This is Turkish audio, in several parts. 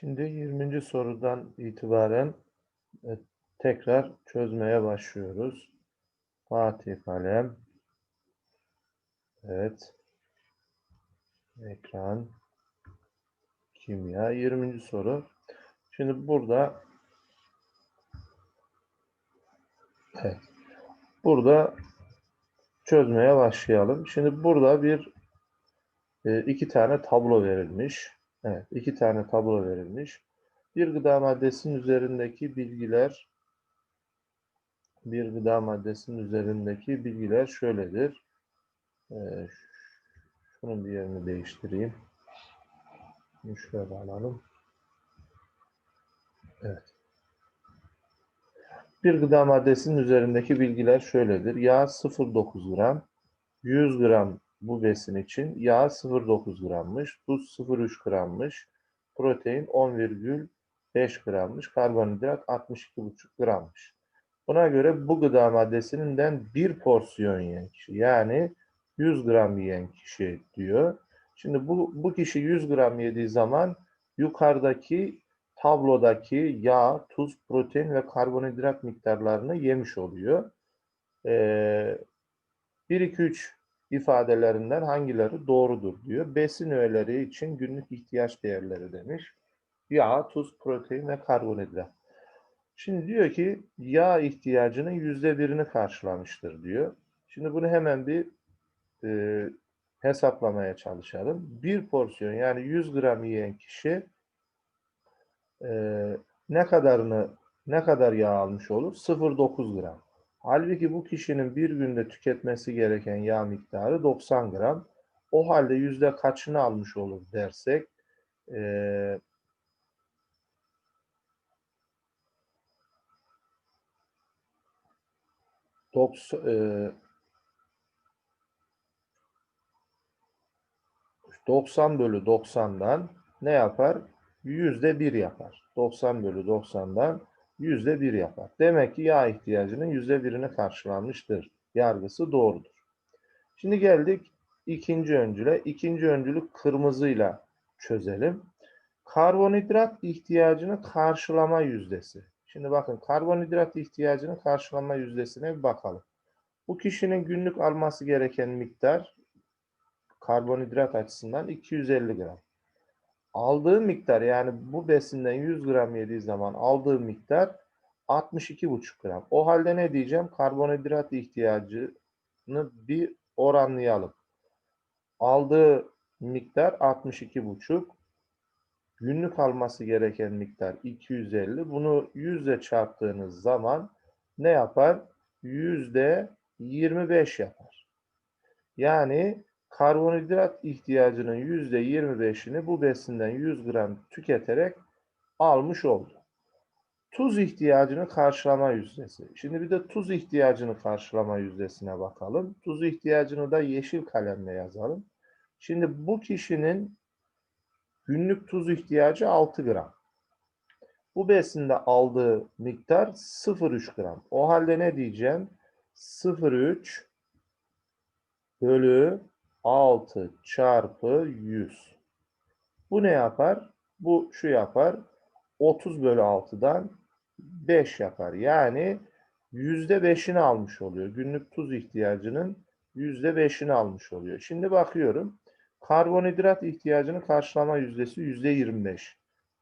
Şimdi 20. sorudan itibaren e, tekrar çözmeye başlıyoruz. Fatih kalem. Evet. Ekran. Kimya. 20. soru. Şimdi burada evet. Burada çözmeye başlayalım. Şimdi burada bir e, iki tane tablo verilmiş. Evet, iki tane tablo verilmiş. Bir gıda maddesinin üzerindeki bilgiler bir gıda maddesinin üzerindeki bilgiler şöyledir. Ee, şunun bir yerini değiştireyim. Şöyle alalım. Evet. Bir gıda maddesinin üzerindeki bilgiler şöyledir. Yağ 0,9 gram, 100 gram bu besin için yağ 0,9 grammış, tuz 0,3 grammış, protein 10,5 grammış, karbonhidrat 62,5 grammış. Buna göre bu gıda maddesinden bir porsiyon yiyen kişi yani 100 gram yiyen kişi diyor. Şimdi bu, bu kişi 100 gram yediği zaman yukarıdaki tablodaki yağ, tuz, protein ve karbonhidrat miktarlarını yemiş oluyor. Ee, 1, 2, 3 ifadelerinden hangileri doğrudur diyor. Besin öğeleri için günlük ihtiyaç değerleri demiş. Yağ, tuz, protein ve karbonhidrat. Şimdi diyor ki yağ ihtiyacının yüzde birini karşılamıştır diyor. Şimdi bunu hemen bir e, hesaplamaya çalışalım. Bir porsiyon yani 100 gram yiyen kişi e, ne kadarını ne kadar yağ almış olur? 0,9 gram. Halbuki bu kişinin bir günde tüketmesi gereken yağ miktarı 90 gram. O halde yüzde kaçını almış olur dersek e, doks, e, 90 bölü 90'dan ne yapar? Yüzde bir yapar. 90 bölü 90'dan yüzde bir yapar. Demek ki yağ ihtiyacının yüzde birini karşılanmıştır. Yargısı doğrudur. Şimdi geldik ikinci öncüle. İkinci öncülü kırmızıyla çözelim. Karbonhidrat ihtiyacını karşılama yüzdesi. Şimdi bakın karbonhidrat ihtiyacını karşılama yüzdesine bir bakalım. Bu kişinin günlük alması gereken miktar karbonhidrat açısından 250 gram aldığı miktar yani bu besinden 100 gram yediği zaman aldığı miktar 62,5 gram. O halde ne diyeceğim? Karbonhidrat ihtiyacını bir oranlayalım. Aldığı miktar 62,5. Günlük alması gereken miktar 250. Bunu 100 ile çarptığınız zaman ne yapar? Yüzde 25 yapar. Yani karbonhidrat ihtiyacının yüzde 25'ini bu besinden 100 gram tüketerek almış oldu. Tuz ihtiyacını karşılama yüzdesi. Şimdi bir de tuz ihtiyacını karşılama yüzdesine bakalım. Tuz ihtiyacını da yeşil kalemle yazalım. Şimdi bu kişinin günlük tuz ihtiyacı 6 gram. Bu besinde aldığı miktar 0,3 gram. O halde ne diyeceğim? 0,3 bölü 6 çarpı 100. Bu ne yapar? Bu şu yapar. 30 bölü 6'dan 5 yapar. Yani %5'ini almış oluyor. Günlük tuz ihtiyacının %5'ini almış oluyor. Şimdi bakıyorum. Karbonhidrat ihtiyacını karşılama yüzdesi %25.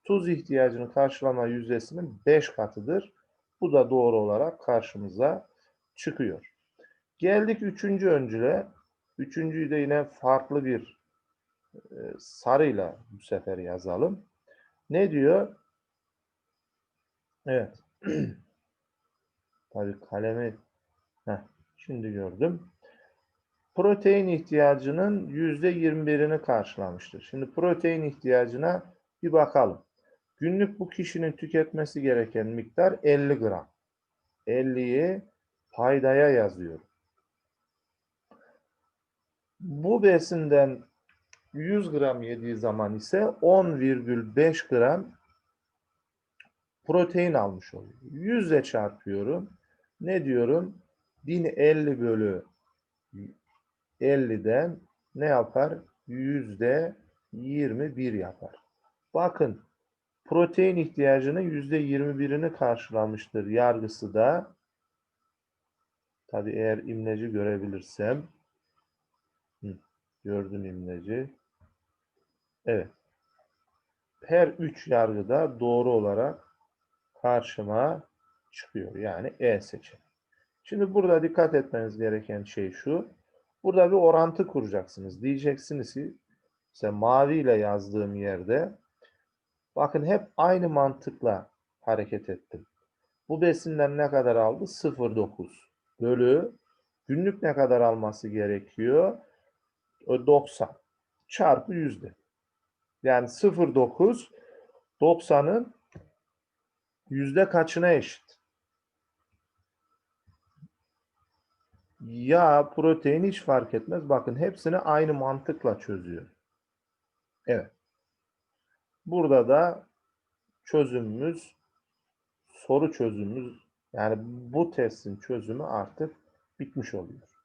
Tuz ihtiyacını karşılama yüzdesinin 5 katıdır. Bu da doğru olarak karşımıza çıkıyor. Geldik üçüncü öncüle. Üçüncüyü de yine farklı bir e, sarıyla bu sefer yazalım. Ne diyor? Evet. Tabii kalemi Heh, şimdi gördüm. Protein ihtiyacının yüzde 21'ini karşılamıştır. Şimdi protein ihtiyacına bir bakalım. Günlük bu kişinin tüketmesi gereken miktar 50 gram. 50'yi paydaya yazıyorum. Bu besinden 100 gram yediği zaman ise 10,5 gram protein almış oluyor. 100 ile çarpıyorum. Ne diyorum? 1050 bölü 50'den ne yapar? Yüzde 21 yapar. Bakın protein ihtiyacının %21'ini karşılamıştır yargısı da tabi eğer imleci görebilirsem Hı, gördüm imleci. Evet. Her üç yargıda doğru olarak karşıma çıkıyor. Yani E seçeneği. Şimdi burada dikkat etmeniz gereken şey şu. Burada bir orantı kuracaksınız. Diyeceksiniz ki mesela mavi ile yazdığım yerde bakın hep aynı mantıkla hareket ettim. Bu besinler ne kadar aldı? 0.9 bölü günlük ne kadar alması gerekiyor? O 90 çarpı yüzde. Yani 0.9 90'ın yüzde kaçına eşit? Yağ, protein hiç fark etmez. Bakın hepsini aynı mantıkla çözüyor. Evet. Burada da çözümümüz, soru çözümümüz, yani bu testin çözümü artık bitmiş oluyor.